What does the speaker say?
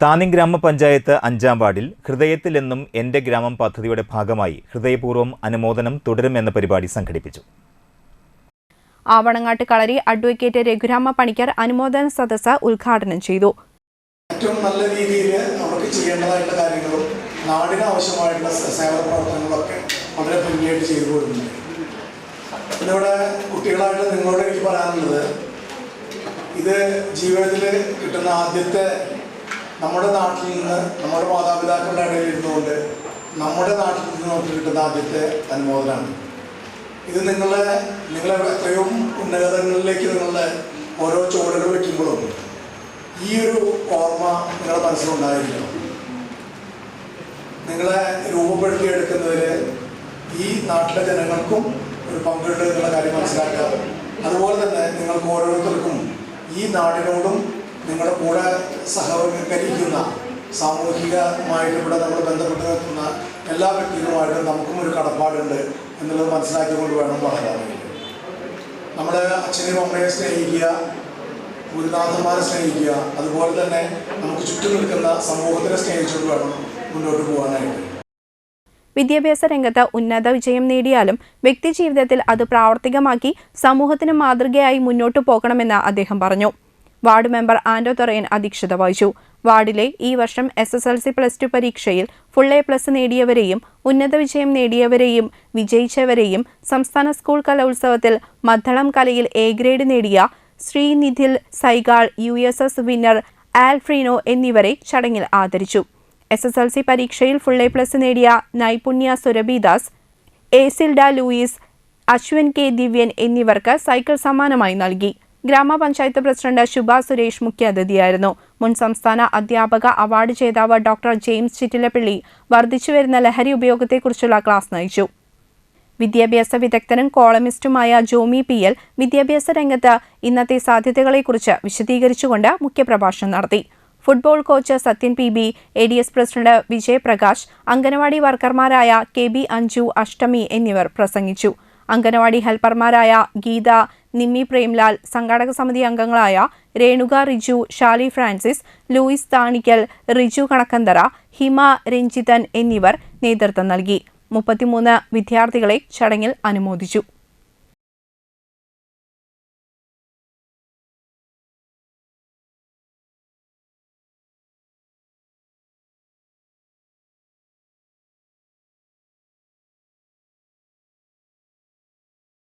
താന്നി ഗ്രാമപഞ്ചായത്ത് അഞ്ചാം വാർഡിൽ ഹൃദയത്തിൽ എന്നും എന്റെ ഗ്രാമം പദ്ധതിയുടെ ഭാഗമായി ഹൃദയപൂർവം അനുമോദനം തുടരുമെന്ന പരിപാടി സംഘടിപ്പിച്ചു. ആവണങ്ങാട്ട് കളരി അഡ്വക്കേറ്റ് രഘുരാമ പണിക്കർ അനുമോദന സദസ്സ് ഉദ്ഘാടനം ചെയ്തു. ഏറ്റവും നല്ല രീതിയിൽ നമുക്ക് ചെയ്യേണ്ടതായിട്ടുള്ള കാര്യങ്ങളും നാടിന് ആവശ്യമായിട്ടുള്ള സേവന പ്രവർത്തനങ്ങളൊക്കെ വളരെ ഭംഗിയായിട്ട് ചെയ്തു കൊടുക്കുന്നുണ്ട്. ഇന്നിവിടെ കുട്ടികളായിട്ട് നിങ്ങളോട് എനിക്ക് പറയാനുള്ളത് ഇത് ജീവിതത്തിൽ കിട്ടുന്ന ആദ്യത്തെ നമ്മുടെ നാട്ടിൽ നിന്ന് നമ്മുടെ മാതാപിതാക്കളുടെ ഇടയിൽ ഇരുന്നുകൊണ്ട് നമ്മുടെ നാട്ടിൽ നിന്ന് നമുക്ക് കിട്ടുന്ന ആദ്യത്തെ അനുമോദനമാണ് ഇത് നിങ്ങളെ നിങ്ങളെ എത്രയും ഉന്നതങ്ങളിലേക്ക് നിങ്ങളുടെ ഓരോ ചുവടുകൾ വയ്ക്കുമ്പോഴും ഈ ഒരു ഓർമ്മ നിങ്ങളുടെ മനസ്സിലുണ്ടായിരിക്കണം. നിങ്ങളെ രൂപപ്പെടുത്തിയെടുക്കുന്നതിൽ ഈ നാട്ടിലെ ജനങ്ങൾക്കും ഒരു പങ്കുണ്ട് എന്നുള്ള കാര്യം മനസ്സിലാക്കുക. അതുപോലെ തന്നെ നിങ്ങൾക്ക് ഓരോരുത്തർക്കും ഈ നാടിനോടും നിങ്ങളുടെ കൂടെ സഹകരിക്കുന്ന സാമൂഹികമായിട്ട് ഇവിടെ നമ്മൾ ബന്ധപ്പെട്ട് നിൽക്കുന്ന എല്ലാ വ്യക്തികളുമായിട്ടും നമുക്കും ഒരു കടപ്പാടുണ്ട് എന്നുള്ളത് മനസ്സിലാക്കിക്കൊണ്ട് വേണം വളരാൻ നമ്മൾ അച്ഛനെയും അമ്മയെ സ്നേഹിക്കുക ഗുരുനാഥന്മാരെ സ്നേഹിക്കുക അതുപോലെ തന്നെ നമുക്ക് ചുറ്റും നിൽക്കുന്ന സമൂഹത്തിനെ സ്നേഹിച്ചുകൊണ്ട് വേണം മുന്നോട്ട് പോകാനായിട്ട്. വിദ്യാഭ്യാസ രംഗത്ത് ഉന്നത വിജയം നേടിയാലും വ്യക്തിജീവിതത്തിൽ അത് പ്രാവർത്തികമാക്കി സമൂഹത്തിന് മാതൃകയായി മുന്നോട്ടു പോകണമെന്ന് അദ്ദേഹം പറഞ്ഞു. വാർഡ് മെമ്പർ ആന്റോ തൊറയൻ അധ്യക്ഷത വഹിച്ചു. വാർഡിലെ ഈ വർഷം S S L C plus two പരീക്ഷയിൽ ഫുൾ എ പ്ലസ് നേടിയവരെയും ഉന്നത വിജയം നേടിയവരെയും വിജയിച്ചവരെയും സംസ്ഥാന സ്കൂൾ കലോത്സവത്തിൽ മദ്ദളം കലയിൽ എ ഗ്രേഡ് നേടിയ ശ്രീനിധിൽ Saigal U S S winner ആൽഫ്രീനോ എന്നിവരെ ചടങ്ങിൽ ആദരിച്ചു. എസ് എസ് എൽ സി പരീക്ഷയിൽ ഫുൾ എ പ്ലസ് നേടിയ നൈപുണ്യ സുരഭിദാസ് ഏസിൽഡ ലൂയിസ് അശ്വിൻ കെ. ദിവ്യൻ എന്നിവർക്ക് സൈക്കിൾ സമ്മാനമായി നൽകി. ഗ്രാമപഞ്ചായത്ത് പ്രസിഡന്റ് ശുഭ സുരേഷ് മുഖ്യാതിഥിയായിരുന്നു മുൻ സംസ്ഥാന അധ്യാപക അവാർഡ് ജേതാവ് ഡോക്ടർ ജെയിംസ് ചിറ്റിലപ്പിള്ളി വർദ്ധിച്ചുവരുന്ന ലഹരി ഉപയോഗത്തെക്കുറിച്ചുള്ള ക്ലാസ് നയിച്ചു. വിദ്യാഭ്യാസ വിദഗ്ധനും കോളമിസ്റ്റുമായ ജോമി പി എൽ വിദ്യാഭ്യാസ രംഗത്ത് ഇന്നത്തെ സാധ്യതകളെക്കുറിച്ച് വിശദീകരിച്ചുകൊണ്ട് മുഖ്യപ്രഭാഷണം നടത്തി. Football coach Sathyan P B A D S president Vijayaprakash anganwadi വർക്കർമാരായ K B Anju Ashtami എന്നിവർ പ്രസംഗിച്ചു. അംഗനവാടി ഹെൽപ്പർമാരായ ഗീത നിമ്മി പ്രേംലാൽ സംഘാടക സമിതി അംഗങ്ങളായ രേണുക റിജു ഷാലി ഫ്രാൻസിസ് ലൂയിസ് താണിക്കൽ റിജു കണക്കന്തറ ഹിമ രഞ്ജിതൻ എന്നിവർ നേതൃത്വം നൽകി. മുപ്പത്തിമൂന്ന് വിദ്യാർത്ഥികളെ ചടങ്ങിൽ അനുമോദിച്ചു.